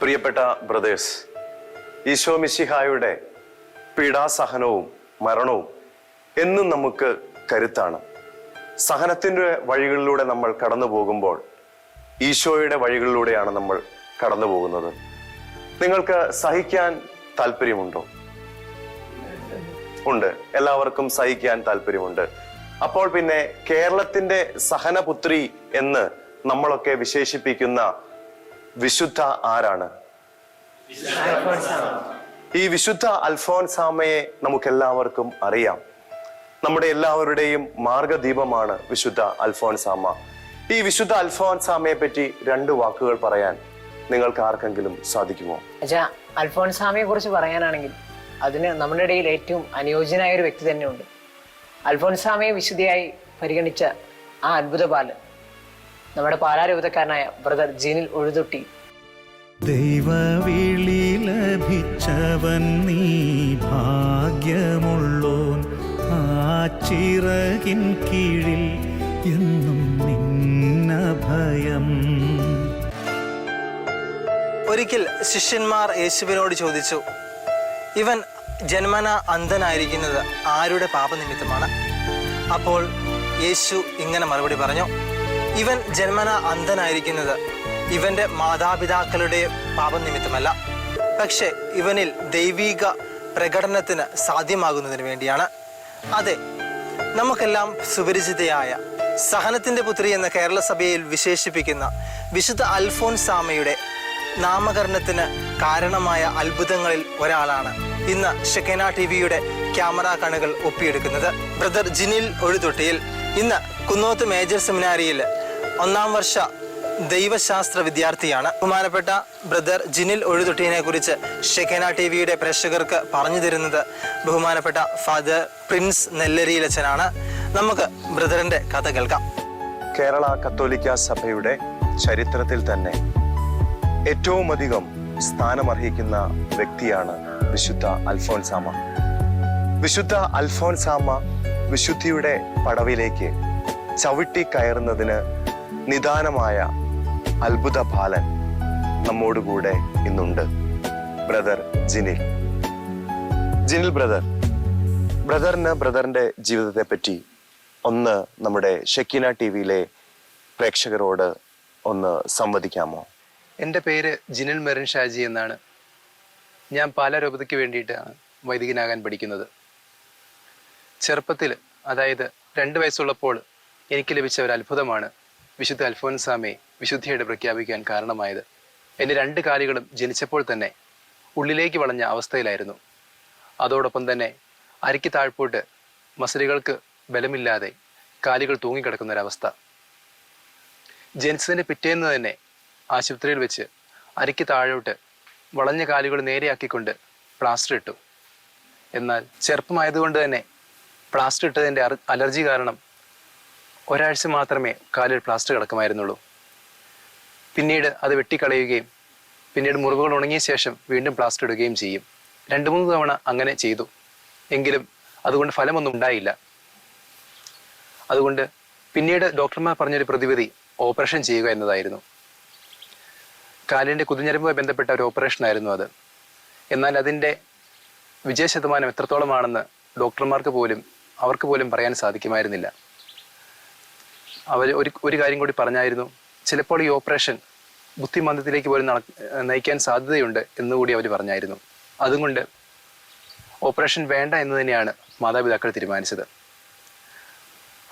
പ്രിയപ്പെട്ട ബ്രദേഴ്സ് ഈശോ മിശിഹായുടെ പീഡാസഹനവും മരണവും എന്നും നമുക്ക് കരുത്താണ്. സഹനത്തിന്റെ വഴികളിലൂടെ നമ്മൾ കടന്നു പോകുമ്പോൾ ഈശോയുടെ വഴികളിലൂടെയാണ് നമ്മൾ കടന്നു പോകുന്നത്. നിങ്ങൾക്ക് സഹിക്കാൻ താല്പര്യമുണ്ടോ? ഉണ്ട്. എല്ലാവർക്കും സഹിക്കാൻ താല്പര്യമുണ്ട്. അപ്പോൾ പിന്നെ കേരളത്തിന്റെ സഹനപുത്രി എന്ന് നമ്മളൊക്കെ വിശേഷിപ്പിക്കുന്ന വിശുദ്ധ ആരാണ്? ഈ വിശുദ്ധ അൽഫോൻസാമയെ നമുക്കെല്ലാവർക്കും അറിയാം. നമ്മുടെ എല്ലാവരുടെയും മാർഗദീപമാണ് വിശുദ്ധ അൽഫോൻസാമ. ഈ വിശുദ്ധ അൽഫോൻസാമയെ പറ്റി രണ്ട് വാക്കുകൾ പറയാൻ നിങ്ങൾക്ക് ആർക്കെങ്കിലും സാധിക്കുമോ? അൽഫോൻസാമയെ കുറിച്ച് പറയാനാണെങ്കിൽ അതിന് നമ്മുടെ ഇടയിൽ ഏറ്റവും അനുയോജ്യനായ ഒരു വ്യക്തി തന്നെയുണ്ട്. അൽഫോൻസാമയെ വിശുദ്ധിയായി പരിഗണിച്ച ആ അത്ഭുത ബാലൻ നമ്മുടെ പാലാരൂപതക്കാരനായ ബ്രദർ ജീനിൽ ഉഴുതുട്ടി. ദൈവവിളി ലഭിച്ചവൻ നീ ഭാഗ്യമുള്ളോൻ. ആ ചിറകിൻ കീഴിൽ എന്നും നിന്ന ഭയം. ഒരിക്കൽ ശിഷ്യന്മാർ യേശുവിനോട് ചോദിച്ചു ഇവൻ ജന്മന അന്ധനായിരിക്കുന്നത് ആരുടെ പാപനിമിത്തമാണ്? അപ്പോൾ യേശു ഇങ്ങനെ മറുപടി പറഞ്ഞു ഇവൻ ജന്മന അന്ധനായിരിക്കുന്നത്. ഇവന്റെ മാതാപിതാക്കളുടെ പാപനിമിത്തമല്ല പക്ഷെ ഇവനിൽ ദൈവിക പ്രകടനത്തിന് സാധ്യമാകുന്നതിന് വേണ്ടിയാണ്. അതെ നമുക്കെല്ലാം സുപരിചിതയായ സഹനത്തിന്റെ പുത്രി എന്ന കേരള സഭയിൽ വിശേഷിപ്പിക്കുന്ന വിശുദ്ധ അൽഫോൻസാമയുടെ നാമകരണത്തിന് കാരണമായ അത്ഭുതങ്ങളിൽ ഒരാളാണ് ഇന്ന് ഷെക്കേന ടി വിയുടെ ക്യാമറ കണുകൾ ഒപ്പിയെടുക്കുന്നത്. ബ്രദർ ജിനിൽ ഒഴുതൊട്ടിയിൽ ഇന്ന് കുന്നോത്ത് മേജർ സെമിനാരിയിൽ ഒന്നാം വർഷ ദൈവശാസ്ത്ര വിദ്യാർത്ഥിയാണ്. ബഹുമാനപ്പെട്ട ബ്രദർ ജിനിൽ ഒഴുതൊട്ടിയെ കുറിച്ച് ഷെഖേന ടി വിയുടെ പ്രേക്ഷകർക്ക് പറഞ്ഞു തരുന്നത് ബഹുമാനപ്പെട്ട ഫാദർ പ്രിൻസ് നെല്ലരിയിലച്ചനാണ്. നമുക്ക് ബ്രദറിന്റെ കഥ കേൾക്കാം. കേരള കത്തോലിക്ക സഭയുടെ ചരിത്രത്തിൽ തന്നെ ഏറ്റവും അധികം സ്ഥാനമർഹിക്കുന്ന വ്യക്തിയാണ് വിശുദ്ധ അൽഫോൻസാമ. വിശുദ്ധ അൽഫോൻസാമ വിശുദ്ധിയുടെ പടവിലേക്ക് ചവിട്ടി കയറുന്നതിന് നിദാനമായ അത്ഭുത ബാലൻ നമ്മോടുകൂടെ ഇന്നുണ്ട്. ബ്രദർ ജിനിൽ. ജിനിൽ ബ്രദർ ബ്രദറിന് ബ്രദറിന്റെ ജീവിതത്തെ പറ്റി ഒന്ന് നമ്മുടെ ഷെക്കിന ടി വിയിലെ പ്രേക്ഷകരോട് ഒന്ന് സംവദിക്കാമോ? എന്റെ പേര് ജിനിൽ മെറിൻ ഷാജി എന്നാണ്. ഞാൻ പാലാരൂപതയ്ക്ക് വേണ്ടിയിട്ടാണ് വൈദികനാകാൻ പഠിക്കുന്നത്. ചെറുപ്പത്തിൽ അതായത് രണ്ട് വയസ്സുള്ളപ്പോൾ എനിക്ക് ലഭിച്ച ഒരു അത്ഭുതമാണ്. വിശുദ്ധ അൽഫോൻസാമെ വിശുദ്ധിയുടെ പ്രഖ്യാപിക്കാൻ കാരണമായത്. എന്റെ രണ്ട് കാലുകളും ജനിച്ചപ്പോൾ തന്നെ ഉള്ളിലേക്ക് വളഞ്ഞ അവസ്ഥയിലായിരുന്നു. അതോടൊപ്പം തന്നെ അരിക്ക് താഴ്പോട്ട് മസിലുകൾക്ക് ബലമില്ലാതെ കാലുകൾ തൂങ്ങിക്കിടക്കുന്ന ഒരവസ്ഥ ജനിച്ചതിന്റെ പിറ്റേന്ന് തന്നെ ആശുപത്രിയിൽ വെച്ച് അരിക്ക് താഴോട്ട് വളഞ്ഞ കാലുകൾ നേരെയാക്കിക്കൊണ്ട് പ്ലാസ്റ്റർ ഇട്ടു. എന്നാൽ ചെറുപ്പമായതുകൊണ്ട് തന്നെ പ്ലാസ്റ്റർ ഇട്ടതിന്റെ അലർജി കാരണം ഒരാഴ്ച മാത്രമേ കാലിൽ പ്ലാസ്റ്റർ കിടക്കുമായിരുന്നുള്ളൂ. പിന്നീട് അത് വെട്ടിക്കളയുകയും പിന്നീട് മുറിവുകൾ ഉണങ്ങിയ ശേഷം വീണ്ടും പ്ലാസ്റ്റർ ഇടുകയും ചെയ്യും. രണ്ട് മൂന്ന് തവണ അങ്ങനെ ചെയ്തു. എങ്കിലും അതുകൊണ്ട് ഫലമൊന്നും ഉണ്ടായില്ല. അതുകൊണ്ട് പിന്നീട് ഡോക്ടർമാർ പറഞ്ഞൊരു പ്രതിവിധി ഓപ്പറേഷൻ ചെയ്യുക എന്നതായിരുന്നു. കാലിന്റെ കുതിഞ്ഞരമ്പുമായി ബന്ധപ്പെട്ട ഒരു ഓപ്പറേഷൻ ആയിരുന്നു അത്. എന്നാൽ അതിന്റെ വിജയ ശതമാനം എത്രത്തോളമാണെന്ന് ഡോക്ടർമാർക്ക് പോലും അവർക്ക് പോലും പറയാൻ സാധിക്കുമായിരുന്നില്ല. അവർ ഒരു ഒരു കാര്യം കൂടി പറഞ്ഞായിരുന്നു. ചിലപ്പോൾ ഈ ഓപ്പറേഷൻ ബുദ്ധിമന്ദത്തിലേക്ക് പോലും നയിക്കാൻ സാധ്യതയുണ്ട് എന്നുകൂടി അവർ പറഞ്ഞായിരുന്നു. അതുകൊണ്ട് ഓപ്പറേഷൻ വേണ്ട എന്ന് തന്നെയാണ് മാതാപിതാക്കൾ തീരുമാനിച്ചത്.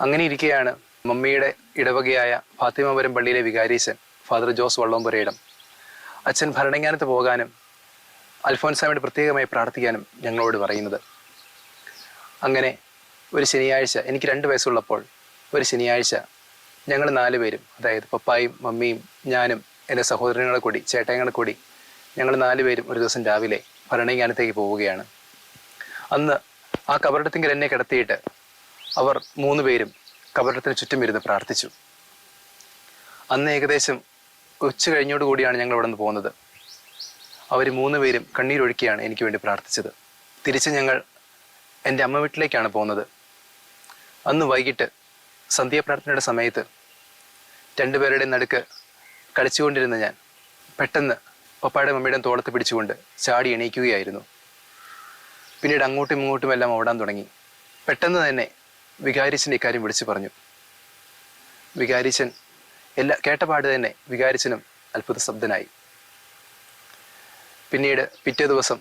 അങ്ങനെ ഇരിക്കെയാണ് മമ്മിയുടെ ഇടവകയായ ഫാത്തിമപുരം പള്ളിയിലെ വികാരീശൻ ഫാദർ ജോസ് വള്ളോമ്പുരയിടം അച്ഛൻ ഭരണങ്ങാനത്ത് പോകാനും അൽഫോൻസാമിയുടെ പ്രത്യേകമായി പ്രാർത്ഥിക്കാനും ഞങ്ങളോട് പറയുന്നത്. അങ്ങനെ ഒരു ശനിയാഴ്ച എനിക്ക് രണ്ട് വയസ്സുള്ളപ്പോൾ ഒരു ശനിയാഴ്ച ഞങ്ങൾ നാല് പേരും അതായത് പപ്പായും മമ്മിയും ഞാനും എന്റെ സഹോദരങ്ങളെ കൂടി ചേട്ടയങ്ങളെ കൂടി ഞങ്ങൾ നാല് പേരും ഒരു ദിവസം രാവിലെ ഭരണങ്ങാനത്തേക്ക് പോവുകയാണ്. അന്ന് ആ കബറിടത്തിങ്കിൽ എന്നെ കിടത്തിയിട്ട് അവർ മൂന്ന് പേരും കബറിടത്തിന് ചുറ്റും ഇരുന്ന് പ്രാർത്ഥിച്ചു. അന്ന് ഏകദേശം ഉച്ച കഴിഞ്ഞോട് കൂടിയാണ് ഞങ്ങൾ ഇവിടെ നിന്ന് പോകുന്നത്. അവർ മൂന്ന് പേരും കണ്ണീരൊഴുക്കിയാണ് എനിക്ക് വേണ്ടി പ്രാർത്ഥിച്ചത്. തിരിച്ച് ഞങ്ങൾ എന്റെ അമ്മ വീട്ടിലേക്കാണ് പോകുന്നത്. അന്ന് വൈകിട്ട് സന്ധ്യാപ്രാർത്ഥനയുടെ സമയത്ത് രണ്ടുപേരുടെ നടുക്ക് കളിച്ചുകൊണ്ടിരുന്ന ഞാൻ പെട്ടെന്ന് പപ്പായുടെ മമ്മിയുടെ തോളത്ത് പിടിച്ചുകൊണ്ട് ചാടി എണീക്കുകയായിരുന്നു. പിന്നീട് അങ്ങോട്ടും ഇങ്ങോട്ടും എല്ലാം ഓടാൻ തുടങ്ങി. പെട്ടെന്ന് തന്നെ വികാരിച്ചൻ ഇക്കാര്യം വിളിച്ചു പറഞ്ഞു. വികാരിച്ചൻ എല്ലാ കേട്ടപാട് തന്നെ വികാരിച്ചനും അത്ഭുത ശബ്ദനായി. പിന്നീട് പിറ്റേ ദിവസം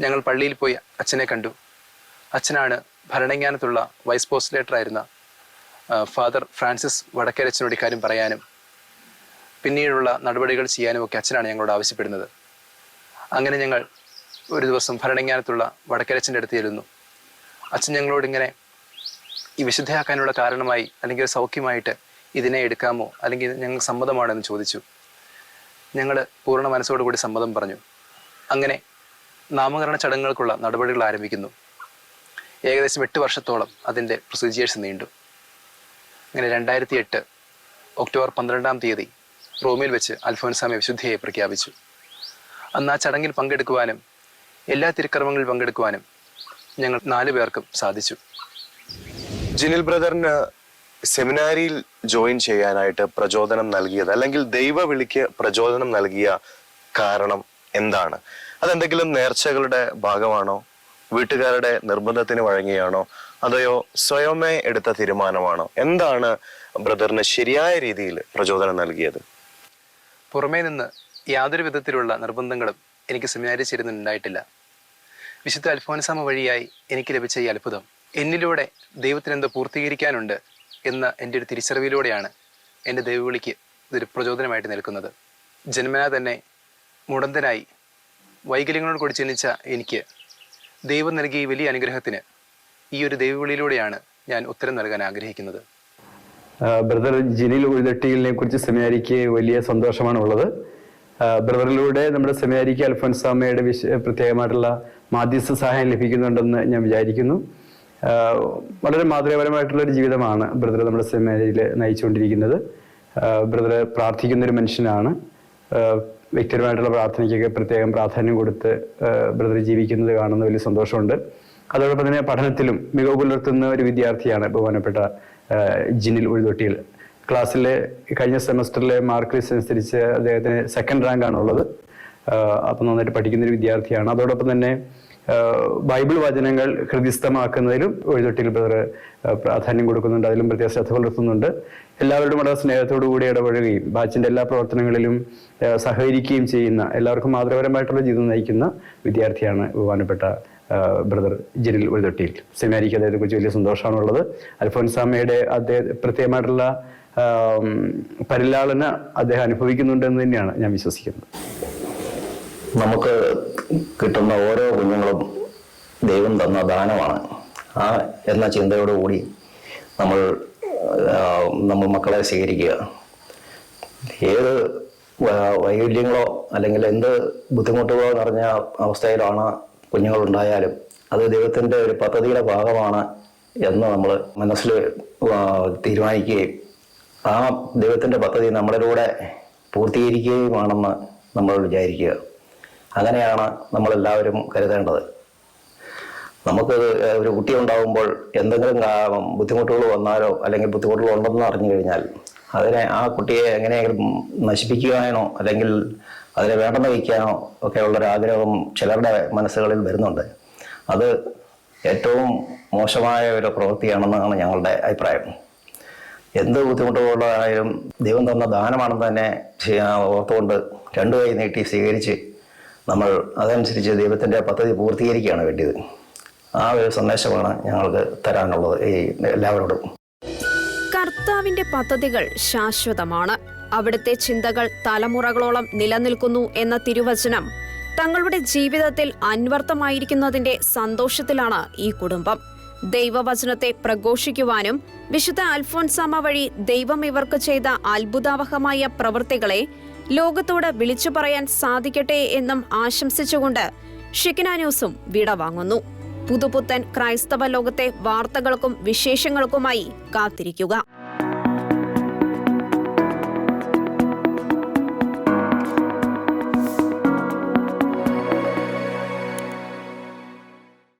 ഞങ്ങൾ പള്ളിയിൽ പോയി അച്ഛനെ കണ്ടു. അച്ഛനാണ് ഭരണങ്ങാനത്തുള്ള വൈസ് ആ, ഫാദർ ഫ്രാൻസിസ് വടക്കരച്ചനോട് ഇക്കാര്യം പറയാനും പിന്നീടുള്ള നടപടികൾ ചെയ്യാനും ഒക്കെ അച്ഛനാണ് ഞങ്ങളോട് ആവശ്യപ്പെടുന്നത്. അങ്ങനെ ഞങ്ങൾ ഒരു ദിവസം ഭരണങ്ങാനത്തുള്ള വടക്കരച്ചന്റെ അടുത്ത് ചെല്ലുന്നു. അച്ഛൻ ഞങ്ങളോട് ഇങ്ങനെ ഈ വിശുദ്ധയാക്കാനുള്ള കാരണമായി അല്ലെങ്കിൽ സൗഖ്യമായിട്ട് ഇതിനെ എടുക്കാമോ അല്ലെങ്കിൽ ഞങ്ങൾ സമ്മതമാണോ സമ്മതമാണെന്ന് ചോദിച്ചു. ഞങ്ങൾ പൂർണ മനസ്സോടുകൂടി സമ്മതം പറഞ്ഞു. അങ്ങനെ നാമകരണ ചടങ്ങുകൾക്കുള്ള നടപടികൾ ആരംഭിക്കുന്നു. ഏകദേശം എട്ട് വർഷത്തോളം അതിന്റെ പ്രൊസീജിയേഴ്സ് നീണ്ടു. അങ്ങനെ രണ്ടായിരത്തി എട്ട് ഒക്ടോബർ പന്ത്രണ്ടാം തീയതി റോമിൽ വെച്ച് അൽഫോൻസാമെ വിശുദ്ധിയെ പ്രഖ്യാപിച്ചു. അന്ന് ആ ചടങ്ങിൽ പങ്കെടുക്കുവാനും എല്ലാ തിരുക്കർമ്മങ്ങളിൽ പങ്കെടുക്കുവാനും ഞങ്ങൾ നാലു പേർക്കും സാധിച്ചു. ജിനിൽ ബ്രദറിന് സെമിനാരിയിൽ ജോയിൻ ചെയ്യാനായിട്ട് പ്രചോദനം നൽകിയത് അല്ലെങ്കിൽ ദൈവ വിളിക്ക് പ്രചോദനം നൽകിയ കാരണം എന്താണ്? അതെന്തെങ്കിലും നേർച്ചകളുടെ ഭാഗമാണോ? വീട്ടുകാരുടെ നിർബന്ധത്തിന് വഴങ്ങിയാണോ? അതെയോ? സ്വയമേ എടുത്ത തീരുമാനമാണോ? എന്താണ് ബ്രദറിന് ശരിയായ രീതിയിൽ പ്രചോദനം നൽകിയത്? പുറമേ നിന്ന് യാതൊരു വിധത്തിലുള്ള നിർബന്ധങ്ങളും എനിക്ക് സെമിനാരി വിശുദ്ധ അൽഫോൻസാമ വഴിയായി എനിക്ക് ലഭിച്ച ഈ അത്ഭുതം എന്നിലൂടെ ദൈവത്തിന് എന്തോ പൂർത്തീകരിക്കാനുണ്ട് എന്ന എന്റെ ഒരു തിരിച്ചറിവിലൂടെയാണ് എന്റെ ദൈവവിളിക്ക് ഇതൊരു പ്രചോദനമായിട്ട് നിൽക്കുന്നത്. ജന്മനാ തന്നെ മുടന്തനായി വൈകല്യങ്ങളോട് കൂടി ജനിച്ച എനിക്ക് ദൈവം നൽകിയ ഈ വലിയ അനുഗ്രഹത്തിന് ഈ ഒരു ദൈവവിളിയിലൂടെയാണ് ഞാൻ ഉത്തരം നൽകാൻ ആഗ്രഹിക്കുന്നത്. ബ്രദർ ജിനിൽ ഉഴുതട്ടിയിലിനെ കുറിച്ച് സെമിനാരിക്ക് വലിയ സന്തോഷമാണ് ഉള്ളത് ബ്രദറിലൂടെ നമ്മുടെ സെമിനാരിക്ക് അൽഫോൻസാമയുടെ വിശ പ്രത്യേകമായിട്ടുള്ള മാധ്യസ്ഥ സഹായം ലഭിക്കുന്നുണ്ടെന്ന് ഞാൻ വിചാരിക്കുന്നു. വളരെ മാതൃകാപരമായിട്ടുള്ള ഒരു ജീവിതമാണ് ബ്രദർ നമ്മുടെ സെമിനാരിയിൽ നയിച്ചുകൊണ്ടിരിക്കുന്നത്. ബ്രദർ പ്രാർത്ഥിക്കുന്ന ഒരു മനുഷ്യനാണ് വ്യക്തിപരമായിട്ടുള്ള പ്രാർത്ഥനയ്ക്കൊക്കെ പ്രത്യേകം പ്രാധാന്യം കൊടുത്ത് ബ്രദർ ജീവിക്കുന്നത് കാണുന്ന വലിയ സന്തോഷമുണ്ട്. അതോടൊപ്പം തന്നെ പഠനത്തിലും മികവ് പുലർത്തുന്ന ഒരു വിദ്യാർത്ഥിയാണ് ബഹുമാനപ്പെട്ട ജിനിൽ ഉഴുതൊട്ടിയിൽ. ക്ലാസ്സിലെ കഴിഞ്ഞ സെമസ്റ്ററിലെ മാർക്ക് ലിസ്റ്റ് അനുസരിച്ച് അദ്ദേഹത്തിന് സെക്കൻഡ് റാങ്ക് ഉള്ളത്. അപ്പം നന്നായിട്ട് പഠിക്കുന്ന ഒരു വിദ്യാർത്ഥിയാണ്. അതോടൊപ്പം തന്നെ ബൈബിൾ വചനങ്ങൾ ഹൃദിസ്ഥമാക്കുന്നതിലും എഴുതൊട്ടിൽ ബ്രദർ പ്രാധാന്യം കൊടുക്കുന്നുണ്ട്. അതിലും പ്രത്യേക ശ്രദ്ധ പുലർത്തുന്നുണ്ട്. എല്ലാവരോടും വളരെ സ്നേഹത്തോടു കൂടി ഇടപഴകുകയും ബാച്ചിന്റെ എല്ലാ പ്രവർത്തനങ്ങളിലും സഹകരിക്കുകയും ചെയ്യുന്ന എല്ലാവർക്കും മാതൃപരമായിട്ടുള്ള ജീവിതം നയിക്കുന്ന വിദ്യാർത്ഥിയാണ് ബഹുമാനപ്പെട്ട ബ്രദർ ജിനിൽ വഴിതൊട്ടിയിൽ അദ്ദേഹത്തെ കുറിച്ച് വലിയ സന്തോഷമാണുള്ളത്. അൽഫോൻസാമയുടെ അദ്ദേഹം പ്രത്യേകമായിട്ടുള്ള പരിലാളന അദ്ദേഹം അനുഭവിക്കുന്നുണ്ടെന്ന് തന്നെയാണ് ഞാൻ വിശ്വസിക്കുന്നത്. നമുക്ക് കിട്ടുന്ന ഓരോ കുഞ്ഞുങ്ങളും ദൈവം തന്ന ദാനമാണ്. ആ എന്ന ചിന്തയോടുകൂടി നമ്മൾ നമ്മൾ മക്കളെ സ്വീകരിക്കുക. ഏത് വൈകല്യങ്ങളോ അല്ലെങ്കിൽ എന്ത് ബുദ്ധിമുട്ടുകളോ നിറഞ്ഞ അവസ്ഥയിലാണ് കുഞ്ഞുങ്ങളുണ്ടായാലും അത് ദൈവത്തിന്റെ ഒരു പദ്ധതിയുടെ ഭാഗമാണ് എന്ന് നമ്മൾ മനസ്സിൽ തീരുമാനിക്കുകയും ആ ദൈവത്തിന്റെ പദ്ധതി നമ്മളിലൂടെ പൂർത്തീകരിക്കുകയുമാണെന്ന് നമ്മൾ വിചാരിക്കുക. അങ്ങനെയാണ് നമ്മളെല്ലാവരും കരുതേണ്ടത്. നമുക്ക് ഒരു കുട്ടി ഉണ്ടാകുമ്പോൾ എന്തെങ്കിലും ബുദ്ധിമുട്ടുകൾ വന്നാലോ അല്ലെങ്കിൽ ബുദ്ധിമുട്ടുകൾ ഉണ്ടെന്ന് അറിഞ്ഞു കഴിഞ്ഞാൽ അതിനെ ആ കുട്ടിയെ എങ്ങനെയെങ്കിലും നശിപ്പിക്കുവാനോ അല്ലെങ്കിൽ അതിനെ വേണ്ടെന്ന് വയ്ക്കാനോ ഒരു ഉള്ളൊരാഗ്രഹം ചിലരുടെ മനസ്സുകളിൽ വരുന്നുണ്ട്. അത് ഏറ്റവും മോശമായ ഒരു പ്രവൃത്തിയാണെന്നാണ് ഞങ്ങളുടെ അഭിപ്രായം. എന്ത് ബുദ്ധിമുട്ടുകളായാലും ദൈവം തന്ന ദാനമാണെന്ന് തന്നെ ഓർത്തുകൊണ്ട് രണ്ടു കൈ നീട്ടി സ്വീകരിച്ച് നമ്മൾ അതനുസരിച്ച് ദൈവത്തിന്റെ പദ്ധതി പൂർത്തീകരിക്കുകയാണ് വേണ്ടിയത്. ആ ഒരു സന്ദേശമാണ് ഞങ്ങൾക്ക് തരാനുള്ളത് ഈ എല്ലാവരോടും. കർത്താവിന്റെ പദ്ധതികൾ ശാശ്വതമാണ്. അവിടുത്തെ ചിന്തകൾ തലമുറകളോളം നിലനിൽക്കുന്നു എന്ന തിരുവചനം തങ്ങളുടെ ജീവിതത്തിൽ അന്വർത്ഥമായിരിക്കുന്നതിന്റെ സന്തോഷത്തിലാണ് ഈ കുടുംബം. ദൈവവചനത്തെ പ്രഘോഷിക്കുവാനും വിശുദ്ധ അൽഫോൻസാമ വഴി ദൈവം ഇവർക്ക് ചെയ്ത അത്ഭുതാവഹമായ പ്രവൃത്തികളെ ലോകത്തോട് വിളിച്ചു പറയാൻ സാധിക്കട്ടെ എന്നും ആശംസിച്ചുകൊണ്ട് ഷിക്കിന ന്യൂസും വിട വാങ്ങുന്നു. പുതുപുത്തൻ ക്രൈസ്തവ ലോകത്തെ വാർത്തകൾക്കും വിശേഷങ്ങൾക്കുമായി കാത്തിരിക്കുക.